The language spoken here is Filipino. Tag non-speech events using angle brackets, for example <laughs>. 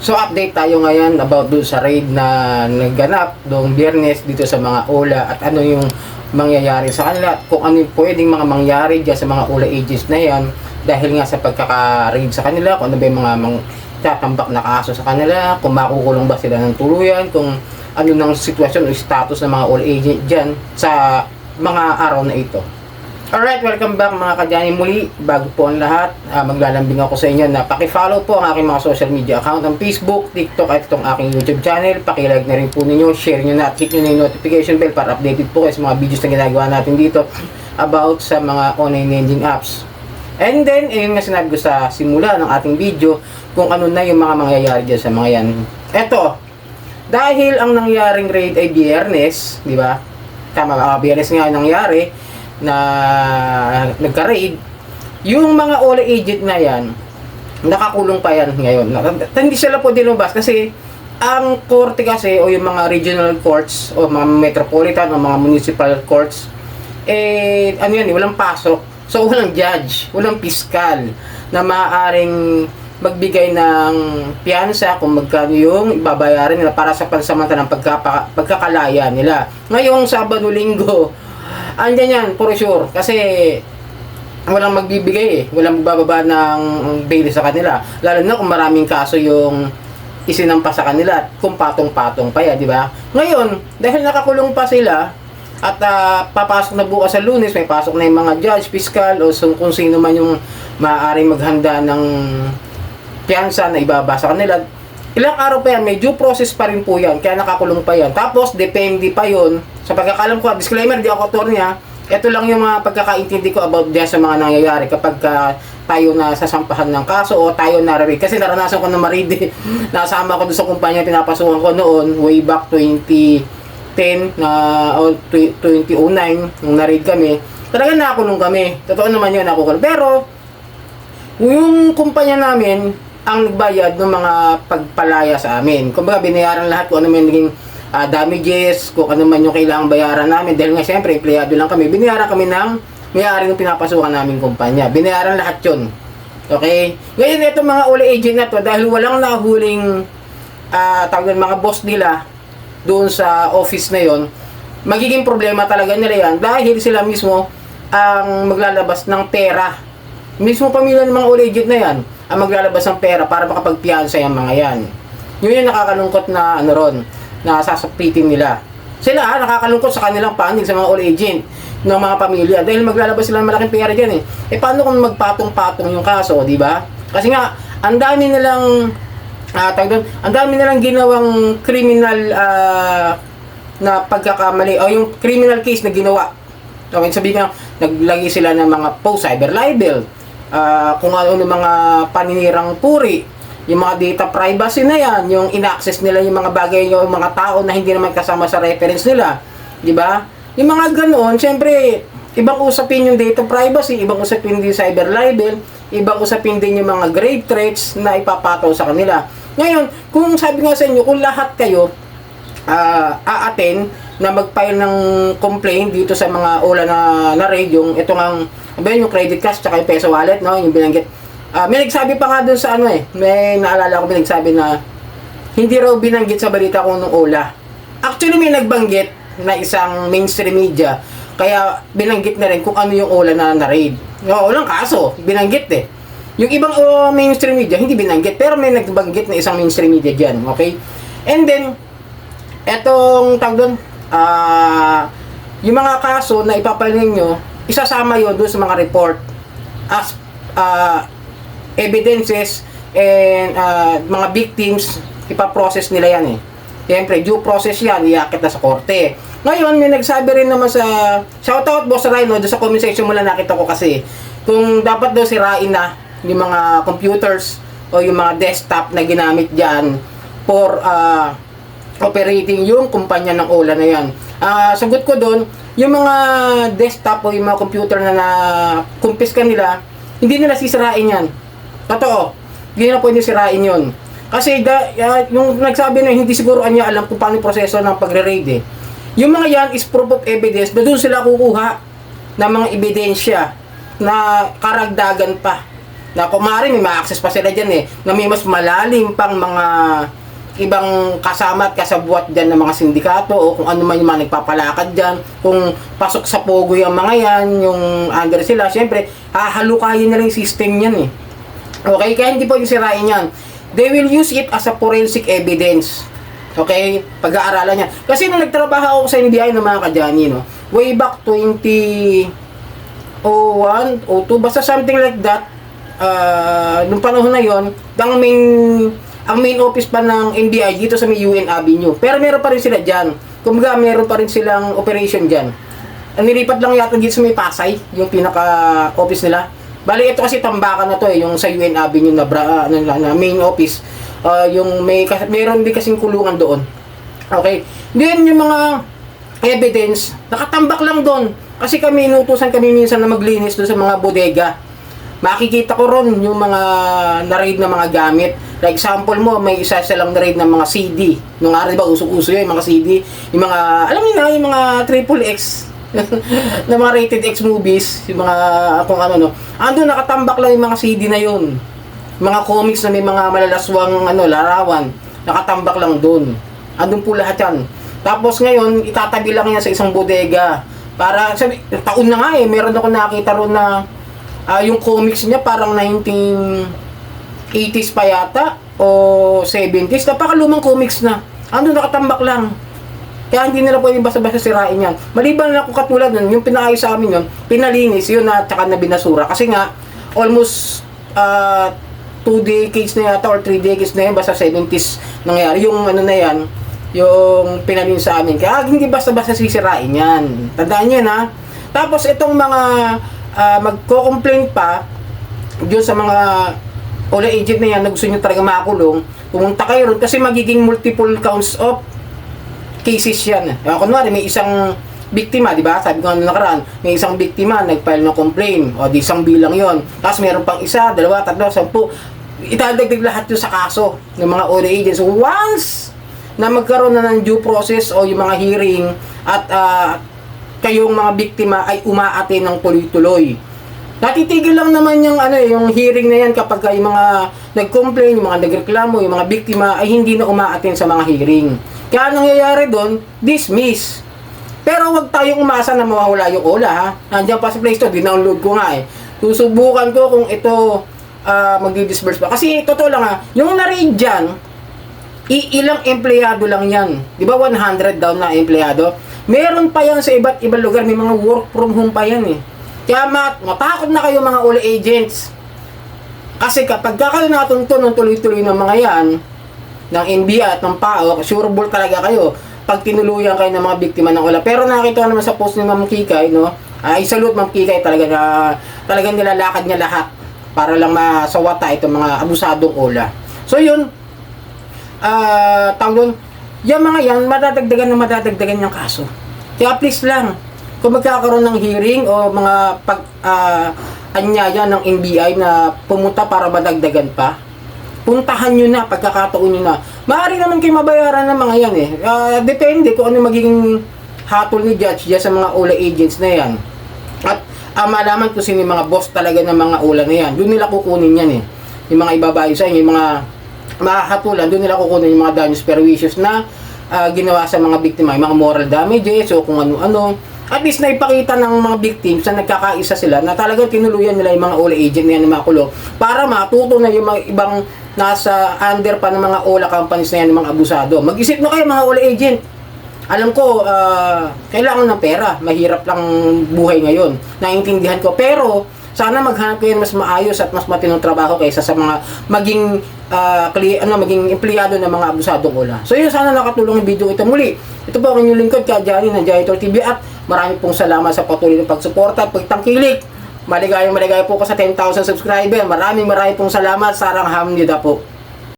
So update tayo ngayon about doon sa raid na nagganap doong biyernes dito sa mga Ola at ano yung mangyayari sa kanila kung ano yung pwedeng mga mangyari dyan sa mga Ola agents na yan dahil nga sa pagkaka-raid sa kanila kung ano ba yung mga mang tatambak na kaso sa kanila kung makukulong ba sila ng tuluyan kung ano ng sitwasyon o status ng mga Ola agent dyan sa mga araw na ito. Alright, welcome back mga kadyani muli. Bago po ang lahat, ah, maglalambing ako sa inyo na paki-follow po ang aking mga social media account ng Facebook, TikTok at itong aking YouTube channel. Paki-like na rin po ninyo, share nyo na at hit nyo na yung notification bell para updated po kayo sa mga videos na ginagawa natin dito about sa mga online lending apps. And then, ayun nga sinabi ko sa simula ng ating video kung ano na yung mga mangyayari dyan sa mga yan. Eto, dahil ang nangyaring raid ay biyernes, di ba? Tama ba? Ah, biyernes nga ang nangyari na nagka-raid. Yung mga Ola agent na yan, nakakulong pa yan ngayon. Hindi sila po dilabas kasi ang korte kasi o yung mga regional courts o mga metropolitan o mga municipal courts eh ano yan eh, walang pasok. So <laughs> walang judge, walang piskal na maaaring magbigay ng piyansa kung magkano yung ibabayaran nila para sa pansamantalang pagkapa, pagkakalaya nila. Ngayong Sabado Linggo, andyan yan, for sure. Kasi walang magbibigay eh. Walang bababa ng bail sa kanila. Lalo na kung maraming kaso yung isinampa sa kanila at kung patong-patong pa yan, di ba? Ngayon, dahil nakakulong pa sila at ah, papasok na bukas sa lunes, may pasok na yung mga judge, fiscal o kung sino man yung maaaring maghanda ng piyansa na ibaba sa kanila. Ilang araw pa yan, may due process pa rin po yan, kaya nakakulong pa yan. Tapos, depende pa yon sa pagkakalam ko, disclaimer, di ako attorney ha, ito lang yung mga pagkakaintindi ko about dyan sa mga nangyayari kapag ka tayo na sasampahan ng kaso o tayo nararig. Kasi naranasan ko na marid eh. <laughs> Nasama ko doon sa kumpanya pinapasukan ko noon way back 2010 na tw- 2009 nung narid kami. Talaga nakulong kami. Totoo naman yun nakulong. Pero yung kumpanya namin ang nagbayad ng mga pagpalaya sa amin. Kumbaga binayaran lahat kung ano man naging ah, damages, kung ano man yung kailangang bayaran namin. Dahil nga siyempre, empleyado lang kami. Binayaran kami ng may-ari ng pinapasukan namin kumpanya. Binayaran lahat yun. Okay? Ngayon, ito mga uli agent na to, dahil walang nahuling ah tawag mga boss nila doon sa office na yon magiging problema talaga nila yan dahil sila mismo ang maglalabas ng pera mismo pamilya ng mga agent na yan ang maglalabas ng pera para makapagpiyansa yung mga yan yun yung nakakalungkot na ano ron na sasapitin nila sila ha, nakakalungkot sa kanilang panig sa mga all agent ng mga pamilya dahil maglalabas sila ng malaking pera dyan eh. Eh paano kung magpatong-patong yung kaso, di ba? Kasi nga, ang dami nilang ah tawag ang dami nilang ginawang criminal ah, na pagkakamali o yung criminal case na ginawa. Okay, sabihin nga, naglagay sila ng mga post cyber libel, ah, kung ano ng mga paninirang puri, yung mga data privacy na yan, yung in-access nila yung mga bagay, yung mga tao na hindi naman kasama sa reference nila, di ba? Yung mga ganoon, syempre, ibang usapin yung data privacy, ibang usapin din cyber libel, ibang usapin din yung mga grave threats na ipapataw sa kanila. Ngayon, kung sabi nga sa inyo, kung lahat kayo ah aaten na mag-file ng complaint dito sa mga ola na na raid yung ito nga ano ba yun, yung credit cash tsaka yung peso wallet no? Yung binanggit. Ah, may nagsabi pa nga dun sa ano eh. May naalala ko may nagsabi na hindi raw binanggit sa balita ko nung ola. Actually may nagbanggit na isang mainstream media kaya binanggit na rin kung ano yung ola na na-raid. No, walang kaso. Binanggit eh. Yung ibang oh, mainstream media hindi binanggit pero may nagbanggit na isang mainstream media dyan okay? And then etong tag doon, ah, yung mga kaso na ipapaling nyo, isasama yon doon sa mga report as ah, evidences and ah, mga victims, ipaprocess nila yan eh. Siyempre, due process yan, iakit na sa korte. Ngayon, may nagsabi rin naman sa, shoutout Boss Rhino, doon sa comment section mo lang nakita ko kasi, kung dapat daw sirain na yung mga computers o yung mga desktop na ginamit dyan for ah, operating yung kumpanya ng Ola na yan. Ah, sagot ko doon, yung mga desktop o yung mga computer na na-kumpis ka nila, hindi nila sisirain yan. Totoo. Hindi na pwede sirain yun. Kasi da, ah, yung nagsabi na hindi siguro niya alam kung paano proseso ng pagre-raid eh. Yung mga yan is proof of evidence doon sila kukuha ng mga ebidensya na karagdagan pa na kumari may ma-access pa sila dyan eh, na may mas malalim pang mga ibang kasama at kasabwat dyan ng mga sindikato o kung ano man yung mga nagpapalakad dyan, kung pasok sa pogo yung mga yan, yung under sila, syempre, hahalukayin na lang yung system yan eh. Okay, kaya hindi po yung sirain yan. They will use it as a forensic evidence. Okay? Pag-aaralan niya. Kasi nung nagtrabaho ako sa NBI ng mga kadyani, no, way back 20 01, 02, basta something like that, uh, nung panahon na yon, ang main, ang main office pa ng NBI dito sa may UN Avenue. Pero meron pa rin sila dyan. Kumbaga, meron pa rin silang operation dyan. Ang nilipat lang yata dito sa may Pasay, yung pinaka-office nila. Bali, ito kasi tambakan na to eh, yung sa UN Avenue na, bra, uh, na, na main office. Uh, yung may, meron din kasing kulungan doon. Okay. Then, yung mga evidence, nakatambak lang doon. Kasi kami, inutusan kami minsan na maglinis doon sa mga bodega. Makikita ko ron yung mga na-raid na mga gamit. Like example mo, may isa silang na-raid ng mga CD. Nung araw ba, usok-uso yun, yung mga CD. Yung mga, alam niyo na, yung mga triple X <laughs> na mga rated X movies, yung mga kung ano no. Ando nakatambak lang yung mga CD na yun. Mga comics na may mga malalaswang ano larawan, nakatambak lang doon. Andun po lahat yan. Tapos ngayon, itatabi lang yan sa isang bodega. Para, sabi, taon na nga eh, meron ako nakita ron na ah, yung comics niya parang 1980s pa yata o 70s. Napakalumang comics na. Andun nakatambak lang. Kaya hindi nila pwedeng basta-basta sirain yan. Maliban na kung katulad nun, yung pinaayos sa amin yun, pinalinis yun na tsaka na binasura. Kasi nga, almost uh, 2 decades na yata or 3 decades na yan, basta 70s nangyari. Yung ano na yan, yung pinalinis sa amin. Kaya hindi basta-basta sisirain yan. Tandaan nyo na. Tapos itong mga uh, magko-complain pa, yun sa mga OLA agent na yan na gusto nyo talaga makakulong, pumunta kayo ron kasi magiging multiple counts of cases yan. Uh, kunwari, may isang biktima, di ba? Sabi ko nga nakaraan, may isang biktima, nag-file ng complaint, o di isang bilang yon Tapos meron pang isa, dalawa, tatlo, sampu. Itadagdag lahat yun sa kaso ng mga ODA agents. Once na magkaroon na ng due process o yung mga hearing at uh, kayong mga biktima ay umaate ng tuloy-tuloy. Natitigil lang naman yung ano yung hearing na yan kapag yung mga nag-complain, yung mga nagreklamo, yung mga biktima ay hindi na umaaten sa mga hearing. Kaya nangyayari doon, dismiss. Pero wag tayong umasa na mawawala yung ola ha. Nandiyan pa sa Play Store, dinownload ko nga eh. Susubukan ko kung ito uh, magdi-disperse pa. Kasi totoo lang ha, yung na-read dyan, ilang empleyado lang yan. Di ba 100 daw na empleyado? Meron pa yan sa iba't ibang lugar, may mga work from home pa yan eh. Kaya mat matakot na kayo mga ola agents. Kasi kapag kakayo natunto ng tuloy-tuloy ng mga yan, ng NBI at ng PAO, sureball talaga kayo pag tinuluyan kayo ng mga biktima ng ola. Pero nakita naman sa post ni Ma'am Kikay, no? Ay, salute Ma'am Kikay talaga na talagang nilalakad niya lahat para lang masawata itong mga abusadong ola. So yun, ah, uh, tawag yung mga yan, madadagdagan na madadagdagan yung kaso. Kaya please lang, kung magkakaroon ng hearing o mga pag uh, anyaya ng NBI na pumunta para madagdagan pa, puntahan nyo na, pagkakataon nyo na. Maaari naman kayo mabayaran ng mga yan eh. Uh, depende kung ano magiging hatol ni judge dyan sa mga OLA agents na yan. At uh, malaman kung sino yung mga boss talaga ng mga OLA na yan. Doon nila kukunin yan eh. Yung mga ibabayo sa inyo, yung mga mahatulan, doon nila kukunin yung mga damages pervicious na uh, ginawa sa mga biktima, yung mga moral damages o kung ano-ano. At least naipakita ng mga victims na nagkakaisa sila na talagang tinuluyan nila yung mga OLA agent na yan na makulo para matuto na yung mga ibang nasa under pa ng mga OLA companies na yan ng mga abusado. Mag-isip na kayo mga OLA agent. Alam ko, uh, kailangan ng pera. Mahirap lang buhay ngayon. Naintindihan ko. Pero, sana maghanap kayo ng mas maayos at mas matinong trabaho kaysa sa mga maging uh, kli, ano, maging empleyado ng mga abusadong ola. So yun, sana nakatulong yung video ito muli. Ito po ang inyong lingkod, kaya Johnny ng Janitor TV at marami pong salamat sa patuloy ng pagsuporta at pagtangkilik. Maligayang maligaya po ko sa 10,000 subscriber. Maraming maraming pong salamat. Sarang hamnida po.